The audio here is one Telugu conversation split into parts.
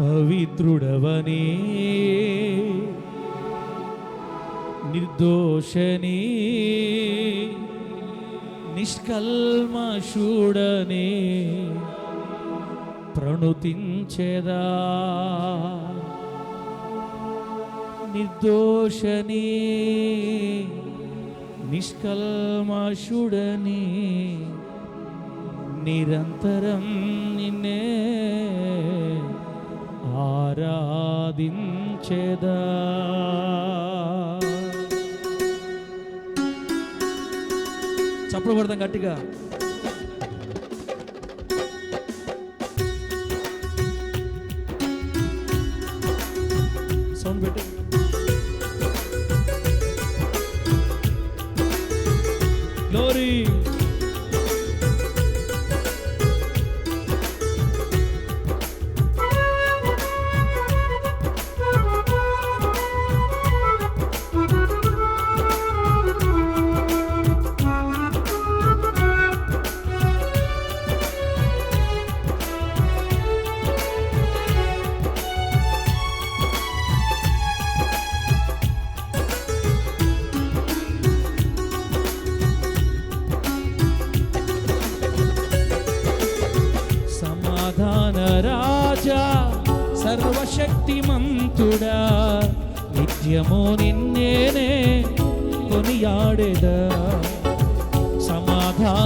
పవిత్రుడవనే. నిర్దోషని నిష్కల్మషుడని. ప్రణుతించెదా. నిర్దోషని నిష్కల్మషుడని. నిరంతరం నిన్నే ఆరాధించెదా. చప్పుడు కొడదాం గట్టిగా. సౌండ్ పెట్టు. గ్లోరీ.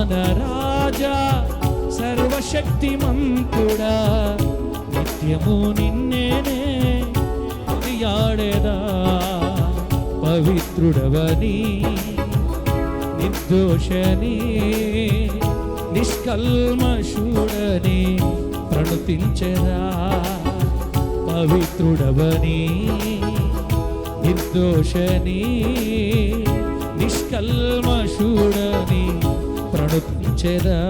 సమాధాన రాజా సర్వశక్తిమంతుడా నిత్యము నిన్నేనే కొనియాడేదా పవిత్రుడవని నిర్దోషని నిష్కల్మషుడని ప్రణుతించరా పవిత్రుడవని నిర్దోషని నిష్కల్మషుడని ప్రణుతించరా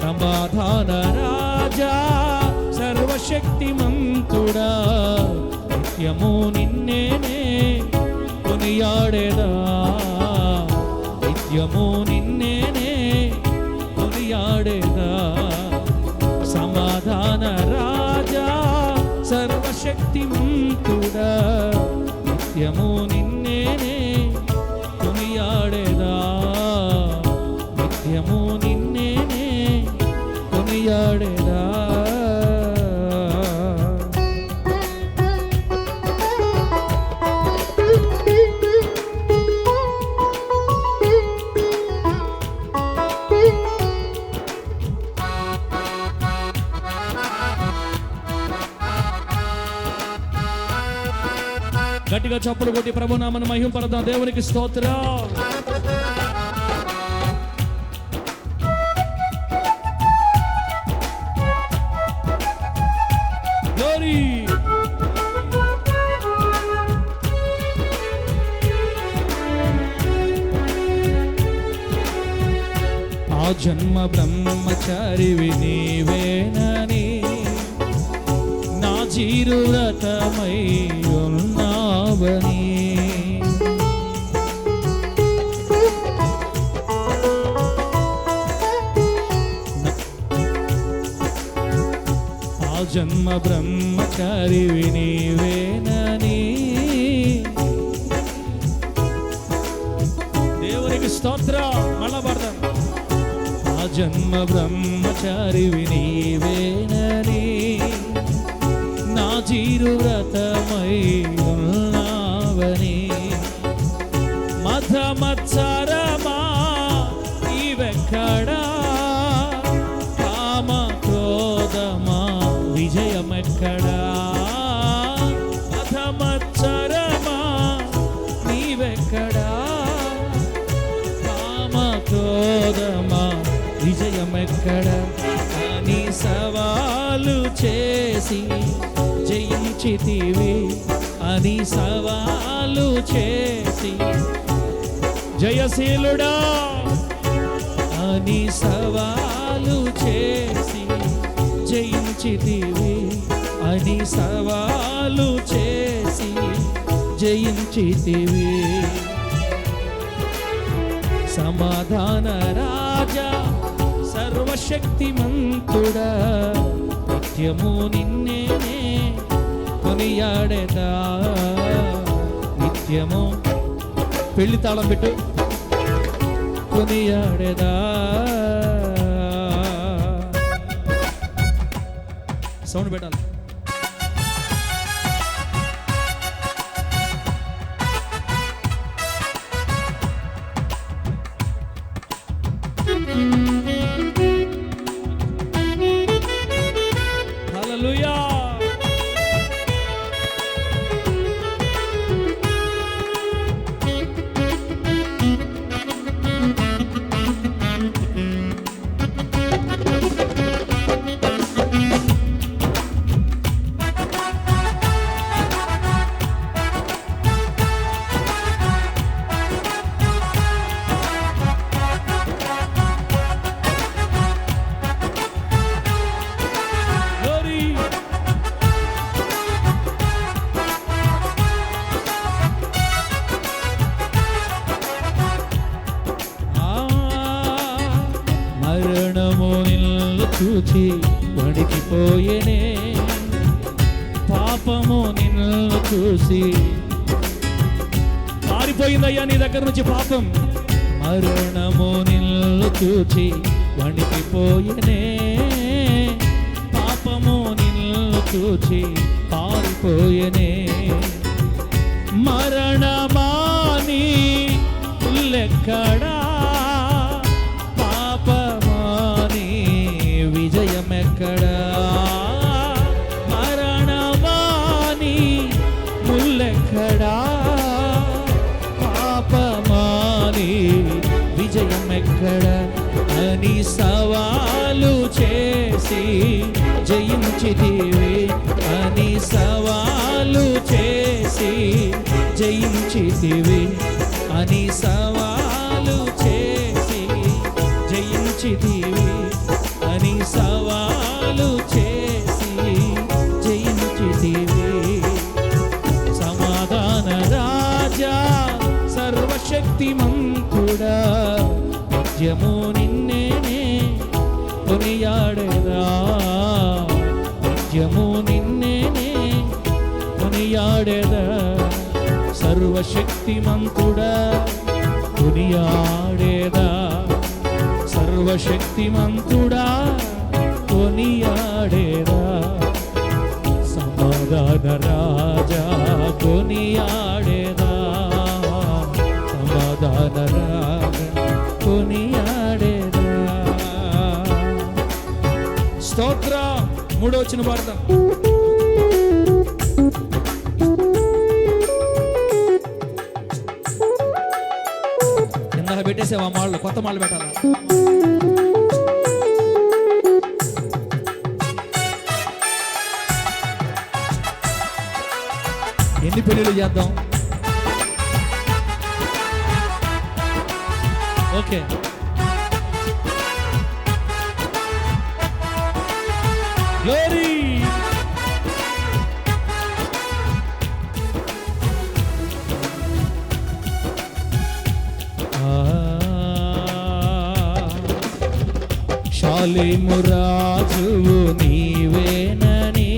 సమాధాన రాజా సర్వశక్తిమంతుడా నిత్యము నిన్నేనే కొనియాడేదా. నిత్యము నిన్నేనే కొనియాడేదా. సమా చప్పులు కొట్టి ప్రభునామను మహిమ పరదా దేవునికి స్తోత్రం. ఆ జన్మ బ్రహ్మచారివి నీవేనని నా జీరువ్రతమై ఉన్నావని ఆ జన్మ బ్రహ్మచారివి నీవేనని. దేవునికి స్తోత్ర మళ్ళా పడదాం ఆ జన్మ బ్రహ్మచారివి నీవేనని. నా జీరు వ్రతమై ఉన్న మధ మత్సరమా నీవెక్కడా కామ క్రోధమా విజయమెక్కడా? మధ మత్సరమా నీవెక్కడా? కామ క్రోధమా విజయమెక్కడ? అని సవాలు చేసి జయించితివి. అని సవాలు చేసి. జయశీలుడా అని సవాలు చేసి. జయించితివి అని సవాలు చేసి. జయించితివి. సమాధాన రాజా సర్వశక్తిమంతుడా నిత్యము నిన్నే కొనియాడేదా? నిత్యము పెళ్ళి తాళం పెట్టు. కొనియాడేదా? సౌండ్ పెట్టాలి. కోసం మరణము నిల్లు చూచి వణికిపోయనే. పాపము నిల్లు చూచి పారిపోయనే. చేసి జయించితివి అని సవాలు చేసి జయించితివి అని సవాలు చేసి జయించితివి అని సవాలు చేసి జయించితివి. సమాధాన రాజా సర్వశక్తిమంతుడా నిత్యము కొనియాడేదా సర్వశక్తిమంతుడా కొనియాడేదా సర్వశక్తిమంతుడా కొనియాడేదా సమాధాన రాజా కొనియాడేదా సమాధాన రాజా కొనియాడేదా. స్తోత్ర మూడో వచ్చిన పాడతాం. పెట్టేసావా మాళ్ళు? కొత్త మాళ్ళు పెట్టాలా? ఎన్ని పెళ్ళిళ్ళు చేద్దాం? ఓకే. గ్లోరీ! శాలిమురాజువు నీవేనని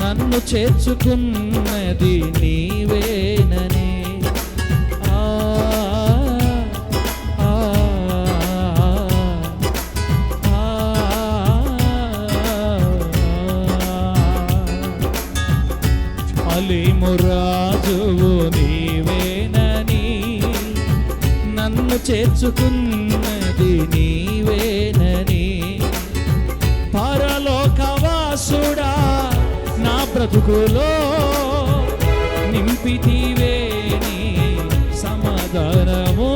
నన్ను చేర్చుకున్నది నీవేనని. ఆ, ఆ, నీవేనని నన్ను చేర్చుకున్నది నీ దాసుడా నా బ్రతుకులో నింపితివేని సమాధానము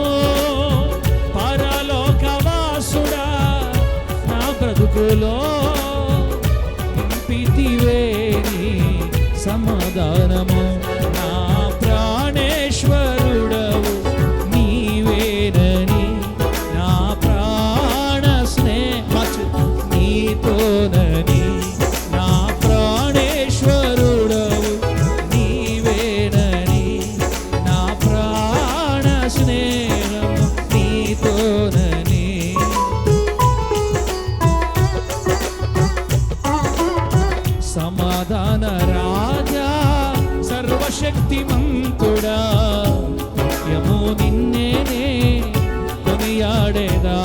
పరలోకవాసుడా నా బ్రతుకులో నింపితివేని సమాధానము సర్వశక్తిమంతుడా నిత్యము నిన్నేనే కొనియాడేదా.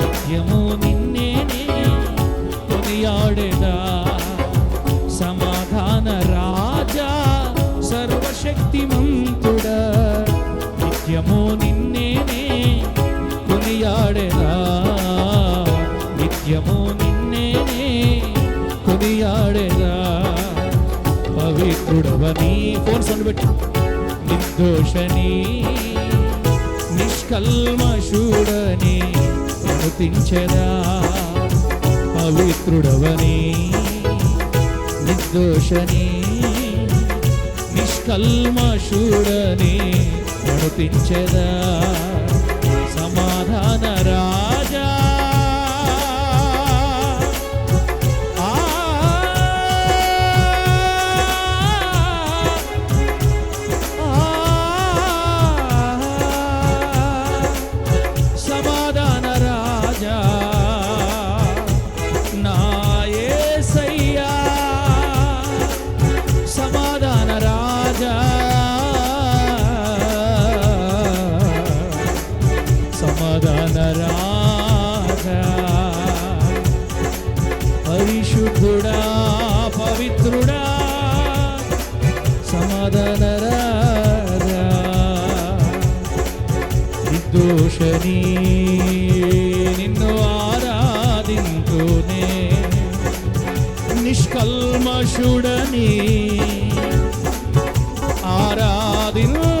నిత్యము నిన్నేనే కొనియాడేదా. సమాధాన రాజా సర్వశక్తిమంతుడా. నిత్యము నిన్నేనే కొనియాడేదా. నిత్యము నిన్నేనే కొనియాడేదా. పవిత్రుడవని ఫోన్ సౌండ్ పెట్టి. నిర్దోషని నిష్కల్మషుడని అనుతించదా పవిత్రుడవని నిర్దోషని నిష్కల్మషుడని అనుతించదా నిష్కల్మషుడని ఆరాధింతునే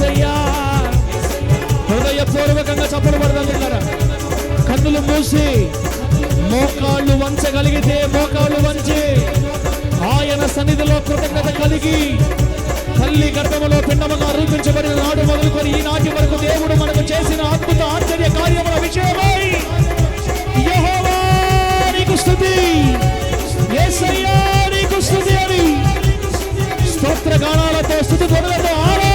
యేసయ్యా హృదయపూర్వకంగా చప్పలు పడదాం కన్నులు మూసి మోకాళ్ళు వంచగలిగితే మోకాళ్ళు వంచి ఆయన సన్నిధిలో కృతజ్ఞత కలిగి తల్లి గర్భములో పిండముగా రూపించబడిన నాడు మొదలుకొని నాటి వరకు దేవుడు మనకు చేసిన అద్భుత ఆశ్చర్య కార్యముల విషయమై నీకు స్తుతి. యేసయ్యా నీకు స్తోత్ర గానాలతో స్థుతి ధ్వనులతో ఆరాధన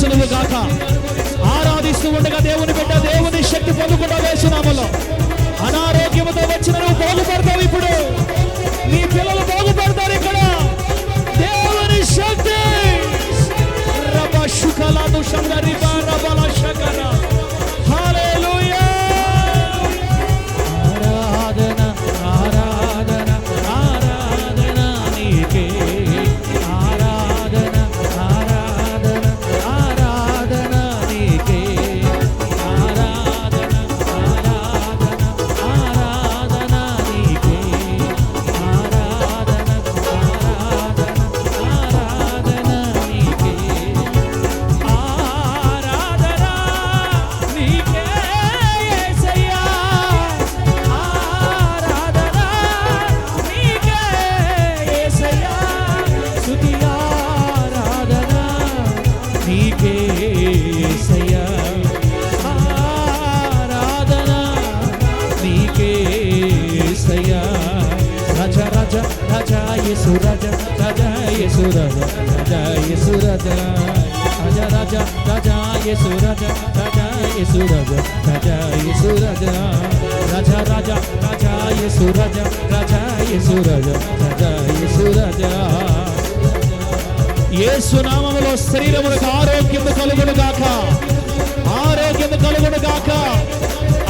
శక్తిని గాక. ఆరాధిస్తూ ఉండగా దేవుని బిడ్డ దేవుని శక్తి పొందుకుంటా వేసినామలో యేసు రాజా రాజా యేసు రాజా రాజా యేసు రాజా రాజా రాజా రాజా యేసు రాజా రాజా యేసు రాజా రాజా యేసు రాజా యేసు నామములో శరీరమునకు ఆరోగ్యము కలుగును గాక ఆరోగ్యము కలుగును గాక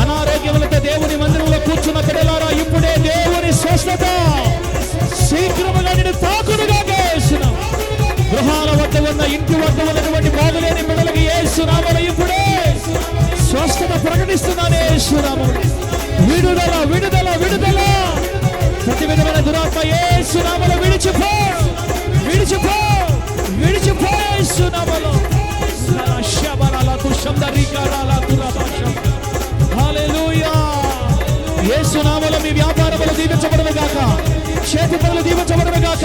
అనారోగ్యములతో దేవుని మందిరంలో కూర్చున్న పిల్లలారా ఇప్పుడే దేవుని స్వస్థత శీఘ్రముగా నేను తాకుడుగా గృహాల వద్ద ఉన్న ఇంటి వద్ద ఉన్నటువంటి బాధలేని బిడ్డలకి ఇప్పుడే. స్వస్థత ప్రకటిస్తున్నాను ఏసునామం విడుదల విడుదల విడుదల. ప్రతి విధమైన దురాత్మ సునామను విడిచిపో. విడిచిపో విడిచిపో ఏసునామలో శబరాల దుషందరికారాల దురభాషం. హల్లెలూయా. యేసు నామములో మీ వ్యాపారములు దీవించబడును గాక చేతి పనులు దీవించబడును గాక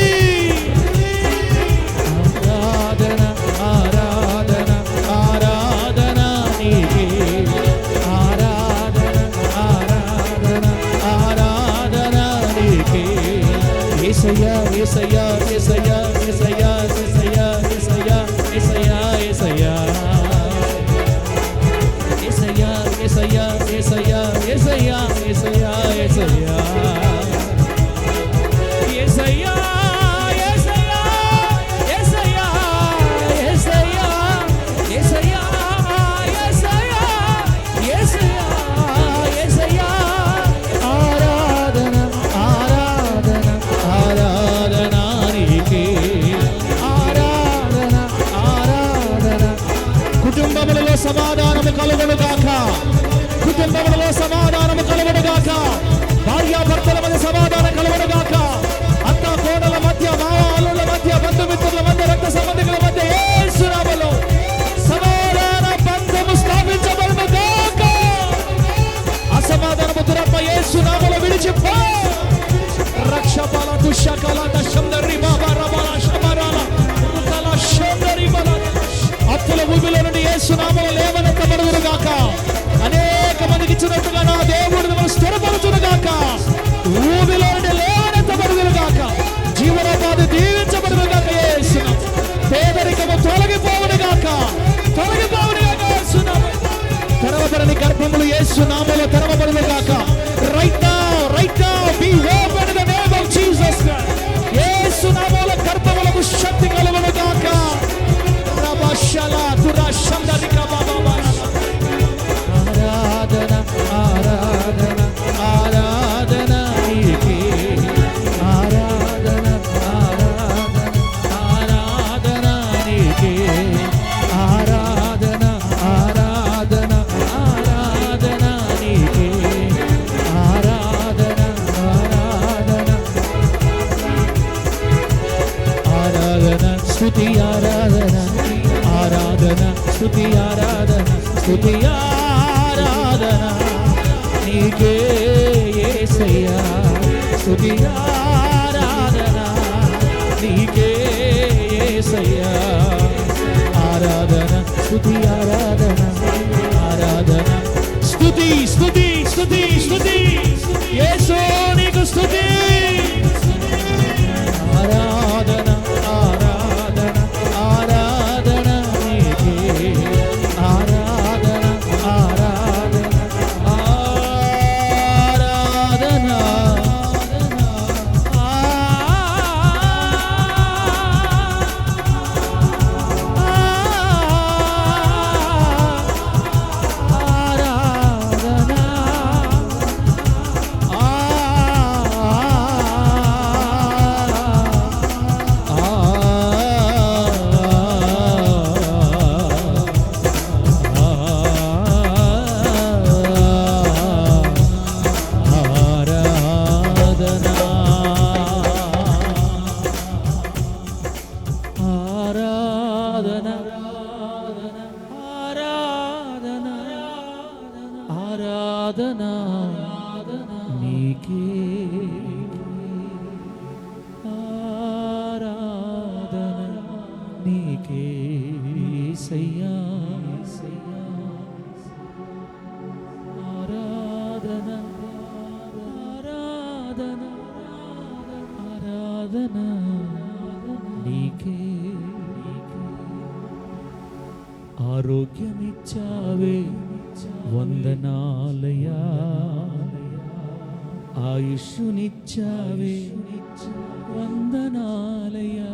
సమాధానము కలుగును గాక. కుటుంబంలో సమాధానము కలుగును గాక. భార్యాభర్తల మధ్య సమాధానం కలుగును గాక. అత్త కోడల మధ్య మావాళ్ళ మధ్య బంధుమిత్రుల మధ్య రక్త సంబంధికుల మధ్య యేసునామములో సమాధాన బంధము స్థాపించబడును గాక. అసమాధానము దురప్ప యేసునామములో విడిచిపో. రక్షబల దుషకల దశందరి బాబా ఊబిలో నుండి గాక. అనేక మందికి ఇచ్చినట్టుగా నా దేవుడు మిమ్మల్ని స్థిరపరచును గాక. భూమిలో నుండి గాక. జీవనోపాధి దీవించబడును గాక యేసునామం పేదరికము తొలగిపోవును గాక. తొలగిపోవును గాక యేసునామం తెరవబడని గర్భములు యేసు నామములో తెరవబడును గాక. రైట్ రైట్ শুধু వందనాలయ్యా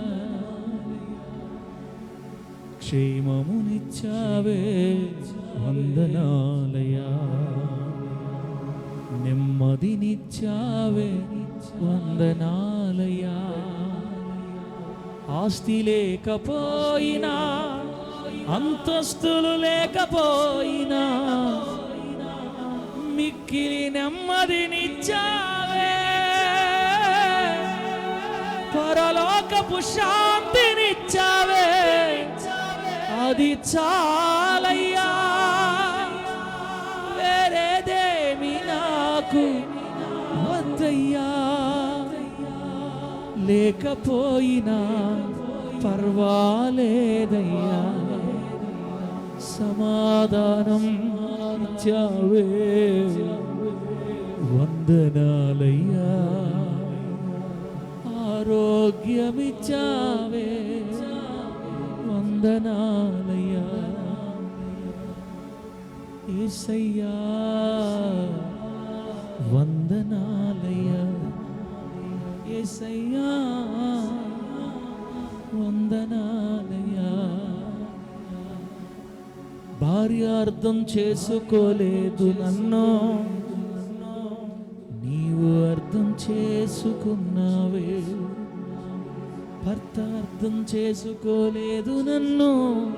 క్షేమమునిచ్చావే వందనాలయ్యా నెమ్మదినిచ్చావే వందనాలయ్యా ఆస్తి లేకపోయినా అంతస్తులు లేకపోయినా మిక్కిలి నెమ్మదినిచ్చావే పరలోకపు శాంతినిచ్చావే. అది చాలయ్యా. వేరేదేమి నాకు వద్దయ్యా. లేకపోయినా పర్వాలేదయ్యా. సమాధానం ఇచ్చావే. వందనాలయ్యా. భాగ్యమిచ్చావే వందనాలయ్యా. ఏసయ్యా వందనాలయ్యా. ఏసయ్యా వందనాలయ్యా. భార్య అర్థం చేసుకోలేదు నన్ను. నీవు అర్థం చేసుకున్నావే. భర్త అర్థం చేసుకోలేదు నన్ను.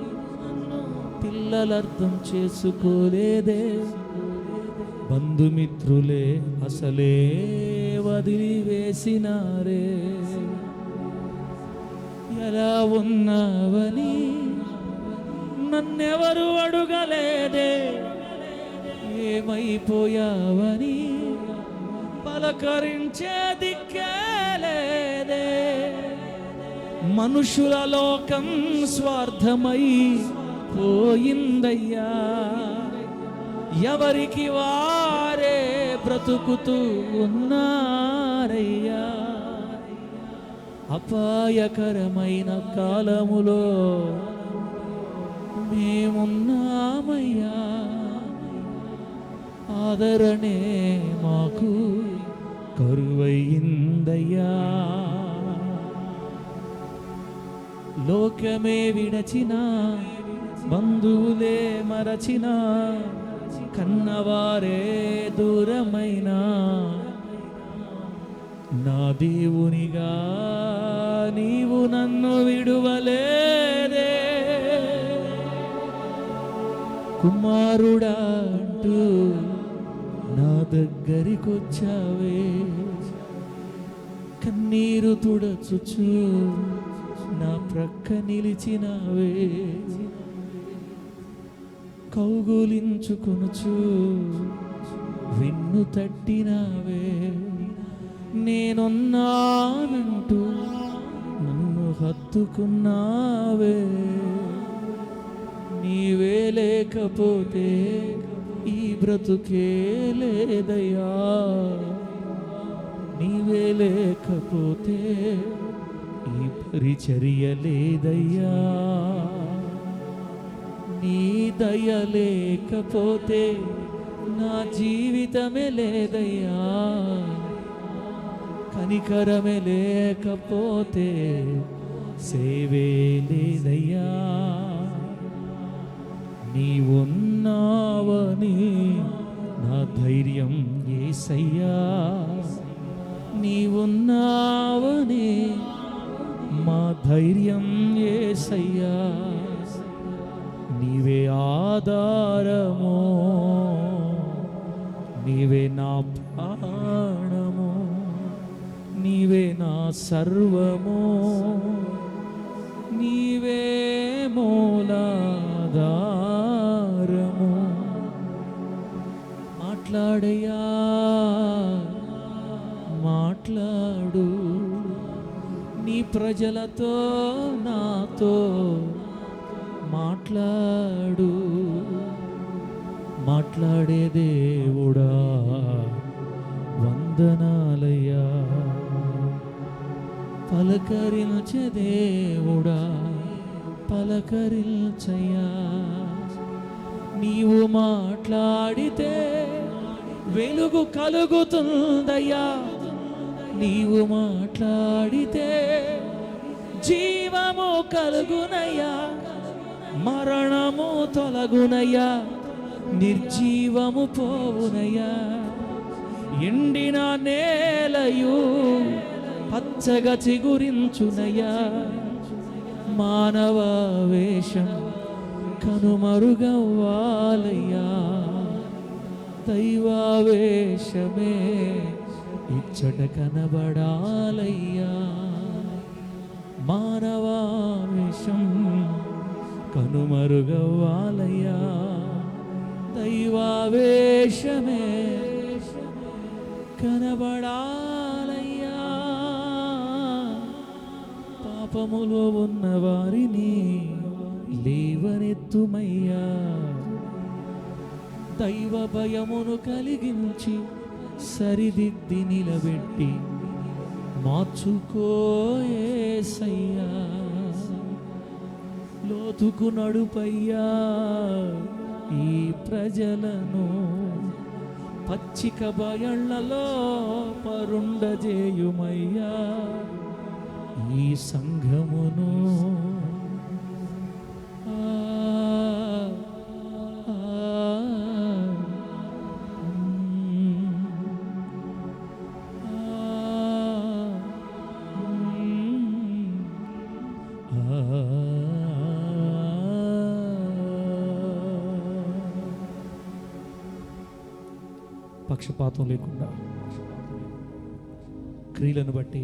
పిల్లలు అర్థం చేసుకోలేదే. బంధుమిత్రులే అసలే వదిలివేసినారే. ఎలా ఉన్నావని నన్నెవరు అడుగలేదే. ఏమైపోయావని పలకరించే దిక్కేలేదే మనుషుల లోకం స్వార్థమై పోయిందయ్యా. ఎవరికి వారే బ్రతుకుతూ ఉన్నారయ్యా. అపాయకరమైన కాలములో మేమున్నామయ్యా. ఆదరణే మాకు కరువయిందయ్యా లోకమే విడచిన బంధువులే మరచిన కన్నవారే దూరమైన. నా దేవునిగా నీవు నన్ను విడువలేదే. కుమారుడా అంటూ నా దగ్గరికొచ్చావే. కన్నీరు తుడచుచూ ప్రక్క నిలిచినావే. కౌగులించుకొనుచు వెన్ను తట్టినావే. నేనున్నానంటూ నన్ను హత్తుకున్నావే. నీవే లేకపోతే ఈ బ్రతుకే లేదయ్యా. నీవే లేకపోతే ఈ పరిచర్య లేదయ్యా నీ దయ లేకపోతే నా జీవితమే లేదయ్యా. కనికరమే లేకపోతే సేవే లేదయ్యా. నీవున్నావని నా ధైర్యం ఏసయ్యా. నీవున్నావని మా ధైర్యం ఏసయ్యా. నీవే ఆధారము నీవే నా ప్రాణము నీవే నా సర్వము నీవే మూలాధారము. మాట్లాడయ్యా. ప్రజలతో నాతో మాట్లాడు. మాట్లాడే దేవుడా వందనాలయ్యా. పలకరించే దేవుడా పలకరించయ్యా. నీవు మాట్లాడితే వెలుగు కలుగుతుందయ్యా. నీవు మాట్లాడితే జీవము కలుగునయ్యా. మరణము తొలగునయ్యా. నిర్జీవము పోవునయ్యా. ఎండిన నేలయు పచ్చగా చిగురించునయ్యా మానవ వేషం కనుమరుగవ్వాలయ్యా. దైవావేశమే ఇచ్చట కనబడాలయ్యా. మానవావేశం కనుమరుగవ్వాలయ్యా. దైవావేశమే కనబడాలయ్యా. పాపములో ఉన్న వారిని లేవనెత్తుమయ్యా. దైవ భయమును కలిగించి సరిదిద్ది నిలబెట్టి మార్చుకోయేసయ్యా. లోతుకు నడుపయ్యా ఈ ప్రజలను. పచ్చిక బయళ్ళలో పరుండజేయుమయ్యా ఈ సంఘమును. పక్షపాతం లేకుండా క్రియలను బట్టి